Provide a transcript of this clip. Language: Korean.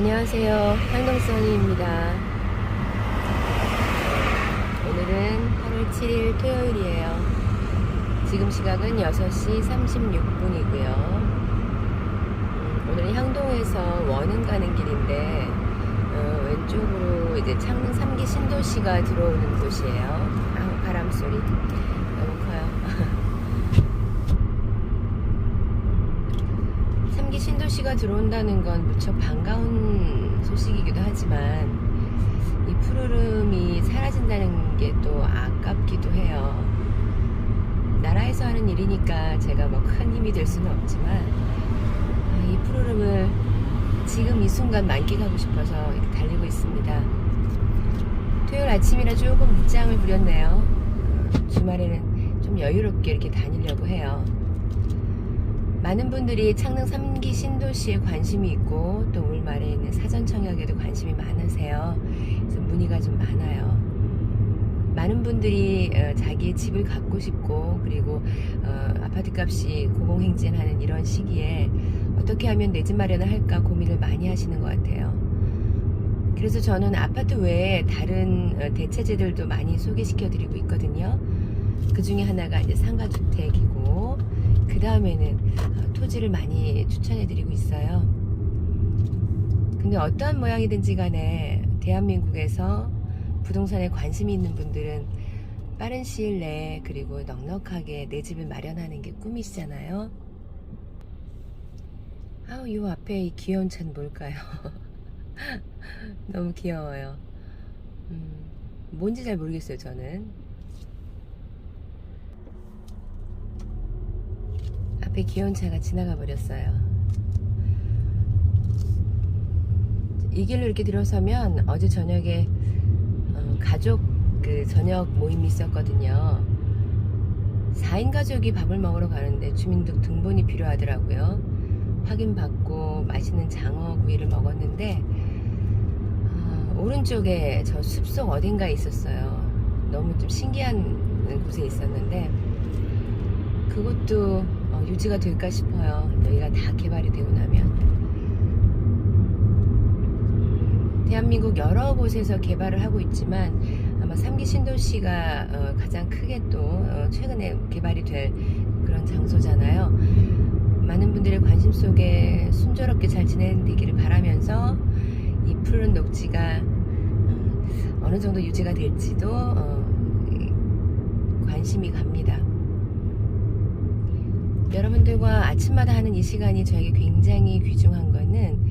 안녕하세요. 향동선이입니다. 오늘은 8월 7일 토요일이에요. 지금 시각은 6시 36분이고요. 오늘은 향동에서 원흥 가는 길인데 어, 왼쪽으로 이제 창릉 3기 신도시가 들어오는 곳이에요. 아, 바람 소리 너무 커요. 3기 신도시가 들어온다는 건 무척 반가운 소식이기도 하지만 이 푸르름이 사라진다는 게 또 아깝기도 해요. 나라에서 하는 일이니까 제가 뭐 큰 힘이 될 수는 없지만 아, 이 푸르름을 지금 이 순간 만끽하고 싶어서 달리고 있습니다. 토요일 아침이라 조금 늦장을 부렸네요. 어, 주말에는 좀 여유롭게 이렇게 다니려고 해요. 많은 분들이 창릉 3기 신도시에 관심이 있고 또 울말에 있는 사전청약에도 관심이 많으세요. 그래서 문의가 좀 많아요. 많은 분들이 어, 자기의 집을 갖고 싶고 그리고 어, 아파트 값이 고공행진하는 이런 시기에 어떻게 하면 내 집 마련을 할까 고민을 많이 하시는 것 같아요. 그래서 저는 아파트 외에 다른 어, 대체제들도 많이 소개시켜 드리고 있거든요. 그 중에 하나가 이제 상가주택이고 그 다음에는 어, 토지를 많이 추천해 드리고 있어요. 근데 어떠한 모양이든지 간에 대한민국에서 부동산에 관심이 있는 분들은 빠른 시일 내에 그리고 넉넉하게 내 집을 마련하는 게 꿈이시잖아요. 아우, 이 앞에 이 귀여운 차는 뭘까요? 너무 귀여워요. 음, 뭔지 잘 모르겠어요, 저는. 앞에 귀여운 차가 지나가 버렸어요. 이 길로 이렇게 들어서면 어제 저녁에 어, 가족 그 저녁 모임이 있었거든요. 4인 가족이 밥을 먹으러 가는데 주민등 등본이 필요하더라고요. 확인받고 맛있는 장어 구이를 먹었는데 아, 오른쪽에 저 숲속 어딘가에 있었어요. 너무 좀 신기한 곳에 있었는데 그것도 어, 유지가 될까 싶어요. 여기가 다 개발이 되고 나면. 대한민국 여러 곳에서 개발을 하고 있지만 아마 3기 신도시가 어, 가장 크게 또 어, 최근에 개발이 될 그런 장소잖아요. 많은 분들의 관심 속에 순조롭게 잘 진행되기를 바라면서 이 푸른 녹지가 어, 어느 정도 유지가 될지도 어, 관심이 갑니다. 여러분들과 아침마다 하는 이 시간이 저에게 굉장히 귀중한 거는